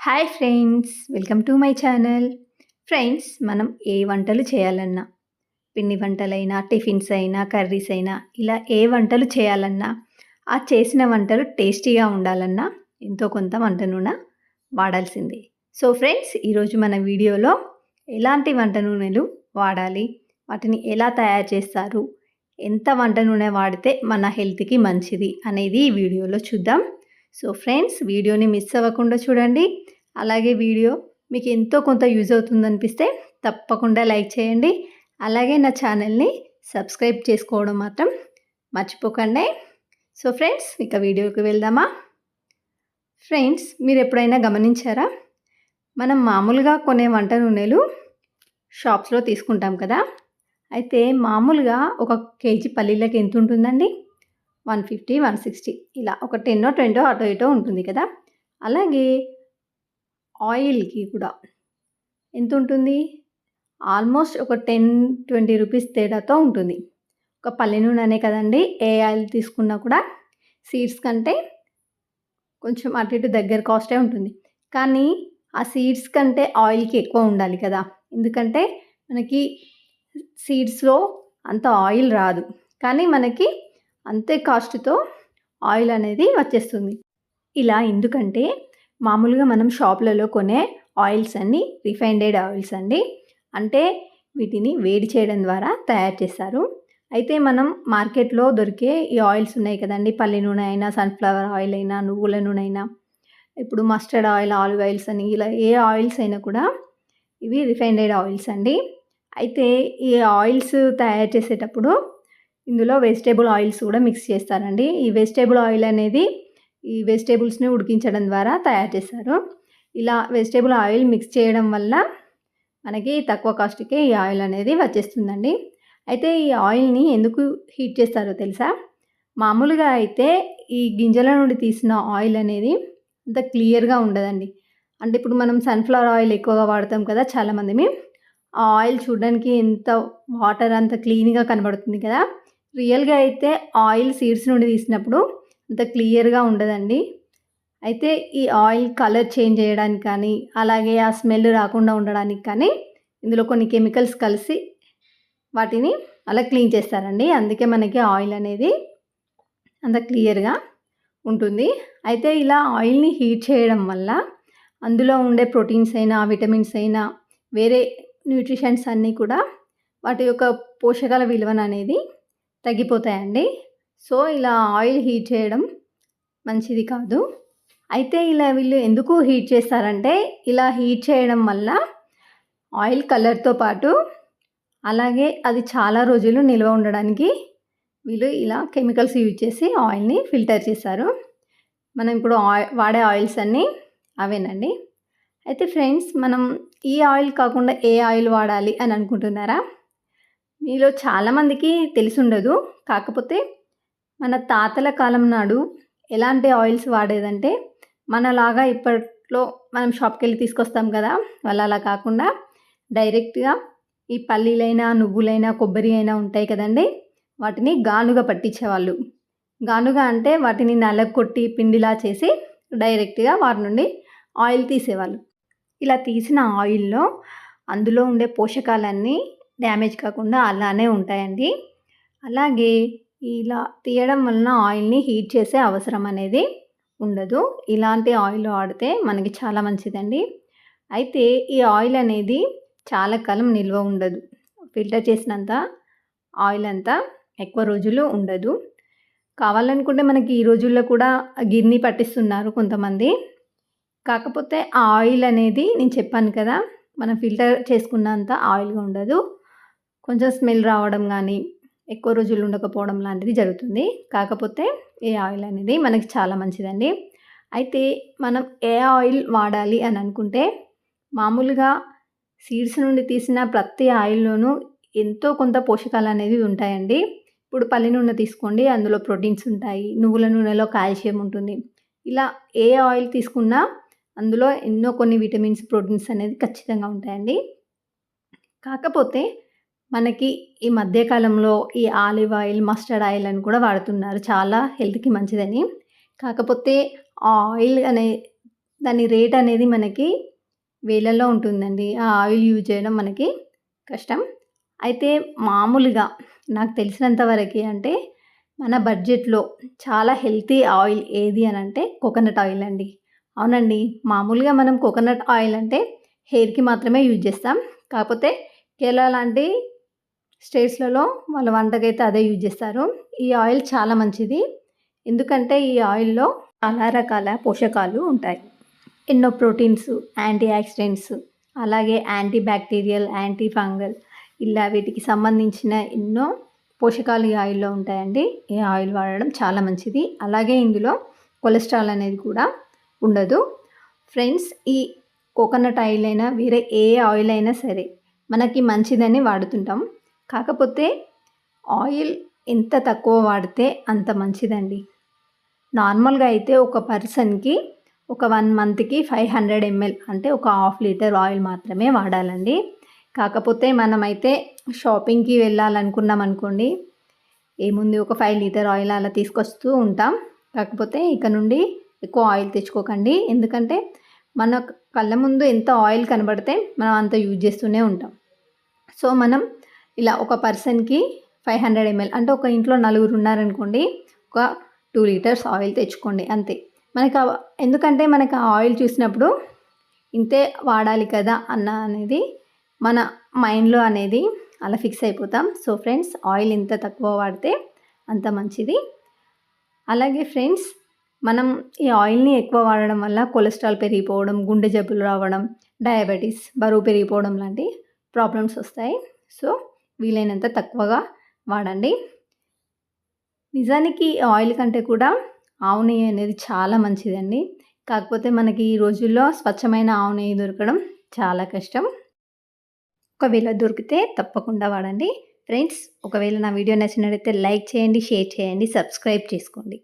Hi friends welcome to my channel. Friends మనం ఏ వంటలు చేయాలన్నా పిండి వంటలైనా టిఫిన్స్ అయినా కర్రీస్ అయినా ఇలా ఏ వంటలు చేయాలన్నా ఆ చేసిన వంటలు టేస్టీగా ఉండాలన్నా ఎంతో కొంత వంట నూనె వాడాల్సిందే. సో ఫ్రెండ్స్ ఈరోజు మన వీడియోలో ఎలాంటి వంట నూనెలు వాడాలి వాటిని ఎలా తయారు చేస్తారు ఎంత వంట నూనె వాడితే మన హెల్త్కి మంచిది అనేది ఈ వీడియోలో చూద్దాం. సో ఫ్రెండ్స్ వీడియోని మిస్ అవ్వకుండా చూడండి. అలాగే వీడియో మీకు ఎంతో కొంత యూజ్ అవుతుందనిపిస్తే తప్పకుండా లైక్ చేయండి. అలాగే నా ఛానల్ని సబ్స్క్రైబ్ చేసుకోవడం మాత్రం మర్చిపోకండి. సో ఫ్రెండ్స్ ఇక వీడియోకి వెళ్దామా? ఫ్రెండ్స్ మీరు ఎప్పుడైనా గమనించారా? మనం మామూలుగా కొనే వంట నూనెలు షాప్స్లో తీసుకుంటాం కదా. అయితే మామూలుగా ఒక కేజీ పల్లీలకు ఎంత ఉంటుందండి? వన్ ఫిఫ్టీ వన్ సిక్స్టీ ఇలా ఒక టెన్నో ట్వంటో అటో ఇటో ఉంటుంది కదా. అలాగే ఆయిల్కి కూడా ఎంత ఉంటుంది? ఆల్మోస్ట్ ఒక టెన్ ట్వంటీ రూపీస్ తేడాతో ఉంటుంది. ఒక పల్లె నూనె అనే కదండి ఏ ఆయిల్ తీసుకున్నా కూడా సీడ్స్ కంటే కొంచెం అటు ఇటు దగ్గర కాస్టే ఉంటుంది. కానీ ఆ సీడ్స్ కంటే ఆయిల్కి ఎక్కువ ఉండాలి కదా. ఎందుకంటే మనకి సీడ్స్లో అంత ఆయిల్ రాదు. కానీ మనకి అంతే కాస్ట్తో ఆయిల్ అనేది వచ్చేస్తుంది. ఇలా ఎందుకంటే మామూలుగా మనం షాప్లలో కొనే ఆయిల్స్ అన్నీ రిఫైండెడ్ ఆయిల్స్ అండి. అంటే వీటిని వేడి చేయడం ద్వారా తయారు చేస్తారు. అయితే మనం మార్కెట్లో దొరికే ఈ ఆయిల్స్ ఉన్నాయి కదండి. పల్లి నూనె అయినా సన్ఫ్లవర్ ఆయిల్ అయినా నువ్వుల నూనె అయినా ఇప్పుడు మస్టర్డ్ ఆయిల్ ఆలివ్ ఆయిల్స్ అని ఇలా ఏ ఆయిల్స్ అయినా కూడా ఇవి రిఫైండెడ్ ఆయిల్స్ అండి. అయితే ఈ ఆయిల్స్ తయారు చేసేటప్పుడు ఇందులో వెజిటేబుల్ ఆయిల్స్ కూడా మిక్స్ చేస్తారండి. ఈ వెజిటేబుల్ ఆయిల్ అనేది ఈ వెజిటేబుల్స్ని ఉడికించడం ద్వారా తయారు చేస్తారు. ఇలా వెజిటేబుల్ ఆయిల్ మిక్స్ చేయడం వల్ల మనకి తక్కువ కాస్ట్కే ఈ ఆయిల్ అనేది వచ్చేస్తుందండి. అయితే ఈ ఆయిల్ని ఎందుకు హీట్ చేస్తారో తెలుసా? మామూలుగా అయితే ఈ గింజల నుండి తీసిన ఆయిల్ అనేది అంత క్లియర్గా ఉండదండి. అంటే ఇప్పుడు మనం సన్ఫ్లవర్ ఆయిల్ ఎక్కువగా వాడతాం కదా చాలామంది ఆ ఆయిల్ చూడడానికి ఎంత వాటర్ అంత క్లీన్గా కనబడుతుంది కదా. రియల్గా అయితే ఆయిల్ సీడ్స్ నుండి తీసినప్పుడు అంత క్లియర్గా ఉండదండి. అయితే ఈ ఆయిల్ కలర్ చేంజ్ చేయడానికి కానీ అలాగే ఆ స్మెల్ రాకుండా ఉండడానికి కానీ ఇందులో కొన్ని కెమికల్స్ కలిసి వాటిని అలా క్లీన్ చేస్తారండి. అందుకే మనకి ఆయిల్ అనేది అంత క్లియర్గా ఉంటుంది. అయితే ఇలా ఆయిల్ని హీట్ చేయడం వల్ల అందులో ఉండే ప్రోటీన్స్ అయినా విటమిన్స్ అయినా వేరే న్యూట్రిషన్స్ అన్నీ కూడా వాటి యొక్క పోషకాల విలువను అనేది తగ్గిపోతాయండి. సో ఇలా ఆయిల్ హీట్ చేయడం మంచిది కాదు. అయితే ఇలా వీళ్ళు ఎందుకు హీట్ చేస్తారంటే ఇలా హీట్ చేయడం వల్ల ఆయిల్ కలర్తో పాటు అలాగే అది చాలా రోజులు నిల్వ ఉండడానికి వీళ్ళు ఇలా కెమికల్స్ యూజ్ చేసి ఆయిల్ని ఫిల్టర్ చేస్తారు మనం ఇప్పుడు ఆయిల్ వాడే ఆయిల్స్ అన్నీ అవేనండి. అయితే ఫ్రెండ్స్ మనం ఈ ఆయిల్ కాకుండా ఏ ఆయిల్ వాడాలి అని అనుకుంటున్నారా? మీలో చాలామందికి తెలిసి ఉండదు కాకపోతే మన తాతల కాలం నాడు ఎలాంటి ఆయిల్స్ వాడేదంటే మనలాగా ఇప్పట్లో మనం షాప్కి వెళ్ళి తీసుకొస్తాం కదా వాళ్ళు అలా కాకుండా డైరెక్ట్గా ఈ పల్లీలైనా నువ్వులైనా కొబ్బరి అయినా ఉంటాయి కదండి వాటిని గానుగా పట్టించేవాళ్ళు. గానుగా అంటే వాటిని నలగొట్టి పిండిలా చేసి డైరెక్ట్గా వారి నుండి ఆయిల్ తీసేవాళ్ళు. ఇలా తీసిన ఆయిల్లో అందులో ఉండే పోషకాలన్నీ డ్యామేజ్ కాకుండా అలానే ఉంటాయండి. అలాగే ఇలా తీయడం వలన ఆయిల్ని హీట్ చేసే అవసరం అనేది ఉండదు. ఇలాంటి ఆయిల్ వాడితే మనకి చాలా మంచిదండి. అయితే ఈ ఆయిల్ అనేది చాలా కాలం నిల్వ ఉండదు. ఫిల్టర్ చేసినంత ఆయిల్ అంతా ఎక్కువ రోజులు ఉండదు. కావాలనుకుంటే మనకి ఈ రోజుల్లో కూడా గిర్ని పట్టిస్తున్నారు కొంతమంది. కాకపోతే ఆ ఆయిల్ అనేది నేను చెప్పాను కదా మనం ఫిల్టర్ చేసుకున్నంత ఆయిల్గా ఉండదు. కొంచెం స్మెల్ రావడం కానీ ఎక్కువ రోజులు ఉండకపోవడం లాంటిది జరుగుతుంది. కాకపోతే ఏ ఆయిల్ అనేది మనకి చాలా మంచిదండి. అయితే మనం ఏ ఆయిల్ వాడాలి అని అనుకుంటే మామూలుగా సీడ్స్ నుండి తీసిన ప్రతి ఆయిల్లోనూ ఎంతో కొంత పోషకాలు అనేవి ఉంటాయండి. ఇప్పుడు పల్లి నూనె తీసుకోండి అందులో ప్రోటీన్స్ ఉంటాయి నువ్వుల నూనెలో కాల్షియం ఉంటుంది. ఇలా ఏ ఆయిల్ తీసుకున్నా అందులో ఎన్నో కొన్ని విటమిన్స్ ప్రోటీన్స్ అనేది ఖచ్చితంగా ఉంటాయండి. కాకపోతే మనకి ఈ మధ్యకాలంలో ఈ ఆలివ్ ఆయిల్ మస్టర్డ్ ఆయిల్ అని కూడా వాడుతున్నారు. చాలా హెల్త్కి మంచిదని. కాకపోతే ఆ ఆయిల్ అనే దాని రేట్ అనేది మనకి వేలల్లో ఉంటుందండి. ఆ ఆయిల్ యూజ్ చేయడం మనకి కష్టం. అయితే మామూలుగా నాకు తెలిసినంత వరకు అంటే మన బడ్జెట్లో చాలా హెల్తీ ఆయిల్ ఏది అని అంటే కోకోనట్ ఆయిల్ అండి. అవునండి మామూలుగా మనం కోకోనట్ ఆయిల్ అంటే హెయిర్కి మాత్రమే యూజ్ చేస్తాం. కాకపోతే కేరళ లాంటి స్టేట్స్లలో వాళ్ళ వంటకైతే అదే యూజ్ చేస్తారు. ఈ ఆయిల్ చాలా మంచిది. ఎందుకంటే ఈ ఆయిల్లో చాలా రకాల పోషకాలు ఉంటాయి. ఎన్నో ప్రోటీన్స్ యాంటీ ఆక్సిడెంట్స్ అలాగే యాంటీ బ్యాక్టీరియల్ యాంటీ ఫంగల్ ఇలా వీటికి సంబంధించిన ఎన్నో పోషకాలు ఈ ఆయిల్లో ఉంటాయండి. ఈ ఆయిల్ వాడడం చాలా మంచిది. అలాగే ఇందులో కొలెస్ట్రాల్ అనేది కూడా ఉండదు. ఫ్రెండ్స్ ఈ కోకోనట్ ఆయిల్ అయినా వేరే ఏ ఆయిల్ అయినా సరే మనకి మంచిదని వాడుతుంటాం. కాకపోతే ఆయిల్ ఎంత తక్కువ వాడితే అంత మంచిదండి. నార్మల్గా అయితే ఒక పర్సన్కి ఒక వన్ మంత్కి ఫైవ్ హండ్రెడ్ ఎంఎల్ అంటే ఒక హాఫ్ లీటర్ ఆయిల్ మాత్రమే వాడాలండి. కాకపోతే మనమైతే షాపింగ్కి వెళ్ళాలనుకున్నాం అనుకోండి ఏముంది ఒక ఫైవ్ లీటర్ ఆయిల్ అలా తీసుకొస్తూ ఉంటాం. కాకపోతే ఇక నుండి ఎక్కువ ఆయిల్ తెచ్చుకోకండి. ఎందుకంటే మన కళ్ళ ముందు ఎంత ఆయిల్ కనబడితే మనం అంత యూజ్ చేస్తూనే ఉంటాం. సో మనం ఇలా ఒక పర్సన్కి ఫైవ్ హండ్రెడ్ ఎంఎల్ అంటే ఒక ఇంట్లో నలుగురు ఉన్నారనుకోండి ఒక టూ లీటర్స్ ఆయిల్ తెచ్చుకోండి అంతే. మనకు ఎందుకంటే మనకు ఆ ఆయిల్ చూసినప్పుడు ఇంతే వాడాలి కదా అన్న అనేది మన మైండ్లో అనేది అలా ఫిక్స్ అయిపోతాం. సో ఫ్రెండ్స్ ఆయిల్ ఎంత తక్కువ వాడితే అంత మంచిది. అలాగే ఫ్రెండ్స్ మనం ఈ ఆయిల్ని ఎక్కువ వాడడం వల్ల కొలెస్ట్రాల్ పెరిగిపోవడం గుండె జబ్బులు రావడం డయాబెటీస్ బరువు పెరిగిపోవడం లాంటి ప్రాబ్లమ్స్ వస్తాయి. సో వీలైనంత తక్కువగా వాడండి. నిజానికి ఆయిల్ కంటే కూడా ఆవు నెయ్యి అనేది చాలా మంచిదండి. కాకపోతే మనకి ఈ రోజుల్లో స్వచ్ఛమైన ఆవు నెయ్యి దొరకడం చాలా కష్టం. ఒకవేళ దొరికితే తప్పకుండా వాడండి. ఫ్రెండ్స్ ఒకవేళ నా వీడియో నచ్చినట్లయితే లైక్ చేయండి షేర్ చేయండి సబ్స్క్రైబ్ చేసుకోండి.